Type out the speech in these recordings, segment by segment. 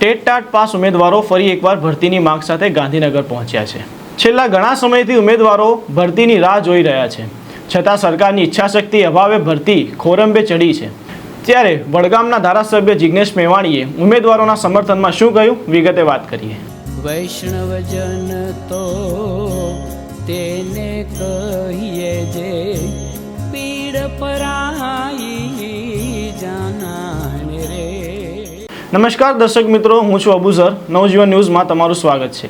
TET TAT pass ઉમેદવારો ફરી એકવાર ભરતીની માંગ સાથે ગાંધીનગર પહોંચ્યા છે. છેલ્લા ઘણા સમયથી ઉમેદવારો ભરતીની રાહ જોઈ રહ્યા છે. છતાં સરકારની ઈચ્છાશક્તિ અભાવે ભરતી ખોરંબે ચડી છે. ત્યારે વડગામના ધારાસભ્ય જિજ્ઞેશ મેવાણીએ ઉમેદવારોના સમર્થનમાં શું કહ્યું? વિગતે વાત કરીએ. વૈષ્ણવજન તો તેને કહીએ જે પીડ પરાઈ નમસ્કાર દર્શક મિત્રો, હું છું અબુઝર નવજીવન ન્યૂઝમાં તમારું સ્વાગત છે.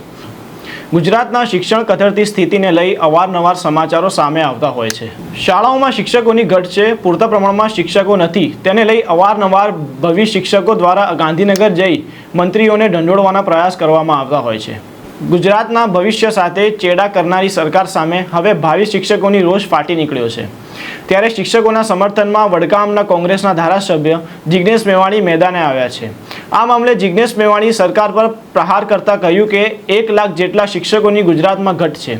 ગુજરાતના શિક્ષણ કથળતી સ્થિતિને લઈ અવારનવાર સમાચારો સામે આવતા હોય છે. શાળાઓમાં શિક્ષકોની ઘટ છે, પૂરતા પ્રમાણમાં શિક્ષકો નથી. તેને લઈ અવારનવાર ભવિ શિક્ષકો દ્વારા ગાંધીનગર જઈ મંત્રીઓને ઢંઢોળવાના પ્રયાસ કરવામાં આવતા હોય છે. ગુજરાતના ભવિષ્ય સાથે ચેડા કરનારી સરકાર સામે હવે ભાવિ શિક્ષકોની રોષ ફાટી નીકળ્યો છે. ત્યારે શિક્ષકોના સમર્થનમાં વડગામના કોંગ્રેસના ધારાસભ્ય જિજ્ઞેશ મેવાણી મેદાને આવ્યા છે. આ મામલે જિજ્ઞેશ મેવાણી સરકાર પર પ્રહાર કરતા કહ્યું કે એક લાખ જેટલા શિક્ષકોની ગુજરાતમાં ઘટ છે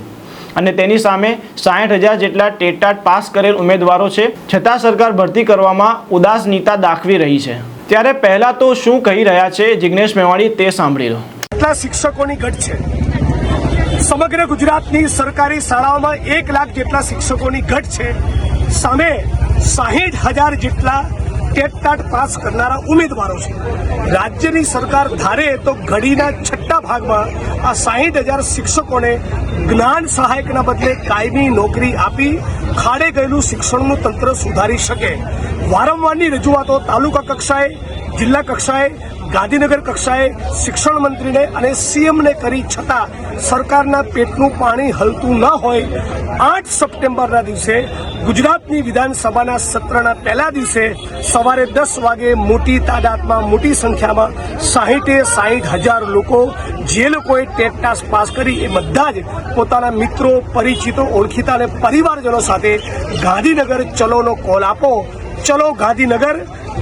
અને તેની સામે સાઠ હજાર જેટલા ટેટાટ પાસ કરેલ ઉમેદવારો છે. છતાં સરકાર ભરતી કરવામાં ઉદાસનીતા દાખવી રહી છે. ત્યારે પહેલા તો શું કહી રહ્યા છે જિજ્ઞેશ મેવાણી તે સાંભળી લો. કેટલા શિક્ષકોની ઘટ છે. સમગ્ર ગુજરાતની સરકારી શાળાઓમાં એક લાખ જેટલા શિક્ષકોની ઘટ છે. સામે સાહીઠ હજાર જેટલા ટેટટાટ પાસ કરનારા ઉમેદવારો છે. રાજ્યની સરકાર ધારે તો ઘડીના છઠ્ઠા ભાગમાં આ સાહીઠ હજાર શિક્ષકોને જ્ઞાન સહાયકના બદલે કાયમી નોકરી આપી ખાડે ગયેલું શિક્ષણનું તંત્ર સુધારી શકે. વારંવારની રજૂઆતો તાલુકા કક્ષાએ જિલ્લા કક્ષાએ, ગાંધીનગર કક્ષાએ શિક્ષણ મંત્રીને અને સીએમને કરી છતાં સરકારના પેટનું પાણી હલતું ન હોય, આઠ સપ્ટેમ્બરના દિવસે ગુજરાતની વિધાનસભાના સત્રના પહેલા દિવસે સવારે દસ વાગે મોટી તાદાદમાં મોટી સંખ્યામાં સાહીઠે સાહીઠ હજાર લોકો જે લોકોએ ટેટ પાસ કરી એ બધા જ પોતાના મિત્રો, પરિચિતો, ઓળખીતા અને પરિવારજનો સાથે ગાંધીનગર ચલોનો કોલ આપો. ચલો ગાંધીનગર,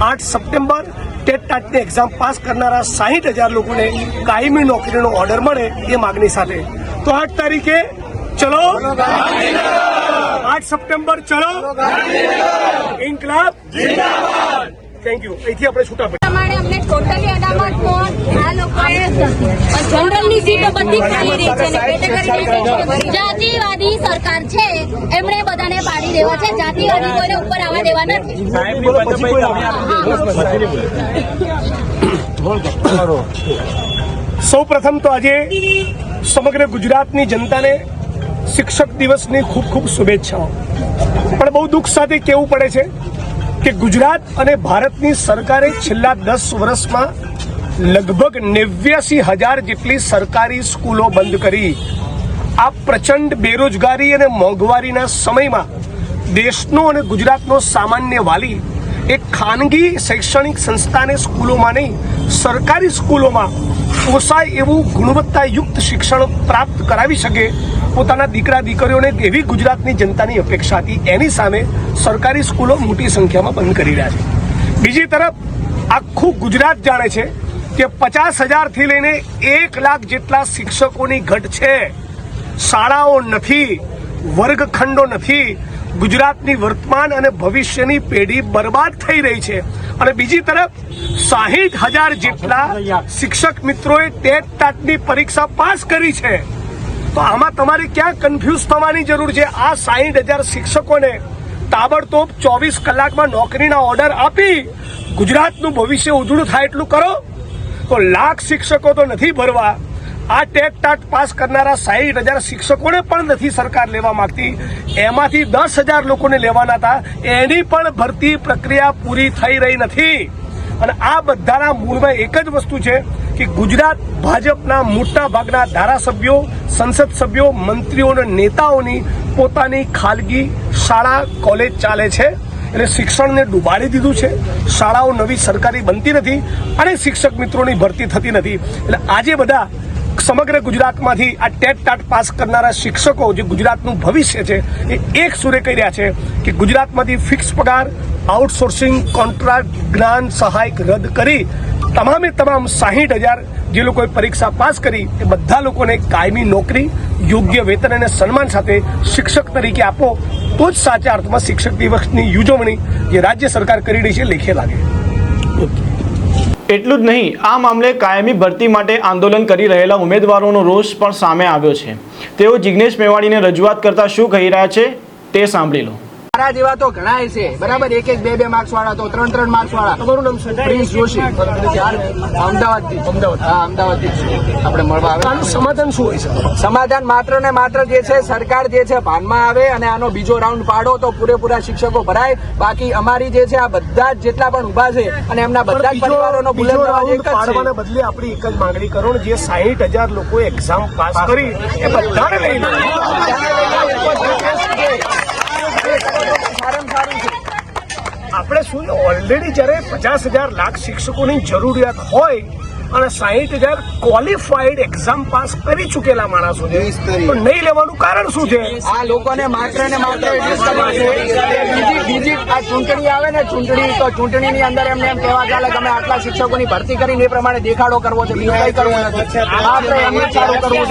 આઠ સપ્ટેમ્બર ટેટ ટાટની એક્ઝામ પાસ કરનારા સાહીઠ હજાર લોકોને કાયમી નોકરીનો ઓર્ડર મળે એ માગણી સાથે. તો આઠ તારીખે ચલો આઠ સપ્ટેમ્બર ચલો ઇન્કલાબ થેન્ક યુ અહીંથી આપણે છૂટા પડીએ. અમને ટોટલી અડામત પણ આ લોકોએ જનરલની સીટો બધી ખાલી રહી છે કેટેગરી જાતિવાદી સરકાર છે એમણે બધાને પાડી દેવા છે. જાતિવાદી કોઈને ઉપર આવવા દેવા નથી. સૌ પ્રથમ તો આજે સમગ્ર ગુજરાતની જનતાને શિક્ષક દિવસની ખૂબ ખૂબ શુભેચ્છાઓ. પણ બહુ દુઃખ સાથે કહેવું પડે છે કે ગુજરાત અને ભારતની સરકારે છેલ્લા દસ વર્ષમાં લગભગ નેવ્યાસી હજાર જેટલી સરકારી સ્કૂલો બંધ કરી. આ પ્રચંડ બેરોજગારી અને મોંઘવારીના સમયમાં દેશનો અને ગુજરાતનો સામાન્ય વાલી એક ખાનગી શૈક્ષણિક સંસ્થાને સ્કૂલોમાં નહીં, સરકારી સ્કૂલોમાં પોસાય એવું ગુણવત્તાયુક્ત શિક્ષણ પ્રાપ્ત કરાવી શકે પોતાના દીકરા દીકરીઓને એવી ગુજરાતની જનતાની અપેક્ષા હતી એની સામે સરકારી સ્કૂલો મોટી સંખ્યામાં બંધ કરી રહ્યા છે. બીજી તરફ આખું ગુજરાત જાણે છે કે પચાસ હજારથી લઈને એક લાખ જેટલા શિક્ષકોની ઘટ છે. શાળાઓ નથી વર્ગખંડો નથી ગુજરાતની વર્તમાન અને ભવિષ્યની પેઢી બરબાદ થઈ રહી છે. અને બીજી તરફ સાહીઠ હજાર જેટલા શિક્ષક મિત્રોએ ટેટ ટાટની પરીક્ષા પાસ કરી છે. તો આમાં તમારે ક્યાં કન્ફ્યુઝ થવાની જરૂર છે? આ સાહીઠ હજાર શિક્ષકોને તાબડતોબ ચોવીસ કલાકમાં નોકરીના ઓર્ડર આપી ગુજરાતનું ભવિષ્ય ઉજળું થાય એટલું કરો. તો લાખ શિક્ષકો તો નથી ભરવા. આ ટેટ ટાટ પાસ કરનારા સાહીઠ હજાર શિક્ષકોને પણ નથી સરકાર લેવા માંગતી. એમાંથી દસ હજાર લોકોને લેવાના હતા. એની પણ ભરતી પ્રક્રિયા પૂરી થઈ રહી નથી. અને આ બધાના મૂળમાં એક જ વસ્તુ છે. કે ગુજરાત ભાજપના મોટા ભાગના ધારાસભ્યો, સંસદ સભ્યો, મંત્રીઓ અને નેતાઓની પોતાની ખાલગી શાળા, કોલેજ ચાલે છે એટલે શિક્ષણને ડૂબાડી દીધું છે. શાળાઓ નવી સરકારી બનતી નથી અને શિક્ષક મિત્રોની ભરતી થતી નથી. એટલે આજે બધા સમગ્ર ગુજરાતમાંથી આ ટેટ ટાટ પાસ કરનારા શિક્ષકો જે ગુજરાતનું ભવિષ્ય છે એ એક સુરે કહી રહ્યા છે કે ગુજરાતમાંથી ફિક્સ પગાર, આઉટસોર્સિંગ, કોન્ટ્રાક્ટ, જ્ઞાન, સહાયક રદ કરી તમામે તમામ સાહીઠ હજાર જે લોકોએ પરીક્ષા પાસ કરી, એ બધા લોકોને કાયમી નોકરી, યોગ્ય વેતન અને સન્માન સાથે શિક્ષક તરીકે આપો, તો જ સાચા અર્થમાં શિક્ષક દિવસની ઉજવણી જે રાજ્ય સરકાર કરી રહી છે, લેખે લાગે. એટલું જ નહીં, આ મામલે કાયમી ભરતી માટે આંદોલન કરી રહેલા ઉમેદવારોનો રોષ પણ સામે આવ્યો છે. તેઓ જિગ્નેશ મેવાણીને રજૂઆત કરતા શું કહી રહ્યા છે, તે સાંભળી લો. મારા જેવા તો ઘણાય છે. બરાબર? એક એક બે બે માર્ક્સ વાળા તો ત્રણ ત્રણ માર્ક્સ વાળા. તમારું નામ શું? પ્રિન્સ જોશી. અમદાવાદથી અમદાવાદ હા અમદાવાદથી આપણે મળવા આવે. આનું સમાધાન શું હોય છે? સમાધાન માત્ર ને માત્ર જે છે સરકાર જે છે ભાનમાં આવે અને આનો બીજો રાઉન્ડ પાડો તો પૂરેપૂરા શિક્ષકો ભરાય. બાકી અમારી જે છે આ બધા જ જેટલા પણ ઊભા છે અને એમના બધા જ પરિવારોનો પાડવાના બદલે આપણી એક જ માંગણી કરો ને જે સાહીઠ હજાર લોકો એક્ઝામ પાસ કરી એ બધાને લઈ લો સારામાં સારું છે આપણે શું ઓલરેડી જ્યારે પચાસ હજાર લાખ શિક્ષકોની જરૂરિયાત હોય અને સાહીઠ હજાર ક્વોલિફાઈડ એક્ઝામ પાસ કરી ચૂકેલા માણસો છે પણ નહીં લેવાનું કારણ શું છે? આ લોકોને માત્ર ને માત્ર કે બીજી બીજી આ ચૂંટણી આવે ને ચૂંટણી તો ચૂંટણીની અંદર એમને એમ કહેવા ચાલે તમે અમે આટલા શિક્ષકોની ભરતી કરીને એ પ્રમાણે દેખાડો કરવો છે બીજું કરવું નથી. માત્ર એમને જ કરવું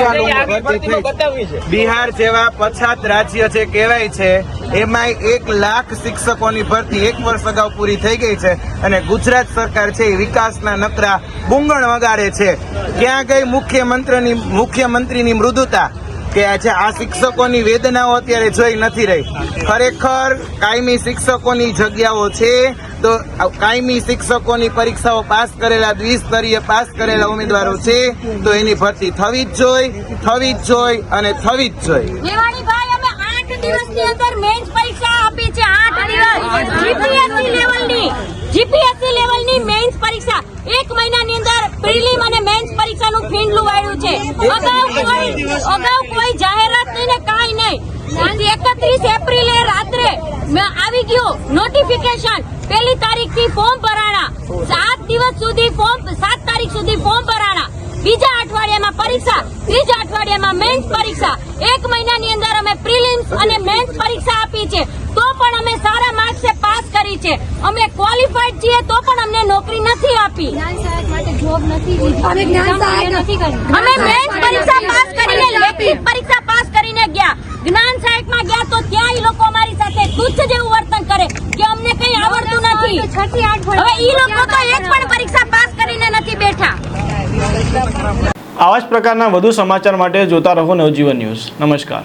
છે. બિહાર જેવા પછાત રાજ્ય જે કહેવાય છે એમાં એક લાખ શિક્ષકોની ભરતી એક વર્ષ અગાઉ પૂરી થઈ ગઈ છે અને ગુજરાત સરકાર છે એ વિકાસના નકરા બુંગણ વગાડે છે. ક્યાં ગઈ મુખ્યમંત્રીની મુખ્યમંત્રીની મૃદુતા? કે આજે આ શિક્ષકોની વેદનાઓ અત્યારે જોઈ નથી રહી. ખરેખર કાયમી શિક્ષકોની જગ્યાઓ છે તો કાયમી શિક્ષકોની પરીક્ષાઓ પાસ કરેલા દ્વિસ્તરીય પાસ કરેલા ઉમેદવારો છે તો એની ભરતી થવી જ જોઈ, થવી જ જોઈ અને થવી જ જોઈ. પરીક્ષા એક મહિનાની અંદર પ્રિલિમ અને મેન્સ પરીક્ષાનું ફીંડલું વાળ્યું છે. કોઈ નહીં. એકત્રીસ એપ્રિલે રાત્રે આવી ગયું. નોટિફિકેશન પહેલી તારીખથી ફોર્મ ભરાણા. સાત દિવસ સુધી ફોર્મ સાત તારીખ સુધી ફોર્મ ભરાણા. બીજા અઠવાડિયામાં પરીક્ષા, ત્રીજા અઠવાડિયામાં મેન્સ પરીક્ષા. એક મહિનાની અંદર પરીક્ષા આપી છે તો પણ અમે સારા માર્ક્સે પાસ કરી છે. અમે ક્વોલિફાઈડ છીએ તો પણ અમને નોકરી નથી આપી. અમે મેન્સ પરીક્ષા પાસ કરીને લેખિત પરીક્ષા પાસ કરીને ગયા. જ્ઞાન સહાયકમાં ગયા તો ત્યાં લોકો અમારી સાથે તુચ્છ જેવું વર્તન કરે કે અમને કઈ આવડતું નથી. હવે એ લોકો તો એક પણ પરીક્ષા પાસ કરીને નથી બેઠા. આવા જ પ્રકારના વધુ સમાચાર માટે જોતા રહો નવજીવન ન્યૂઝ. નમસ્કાર.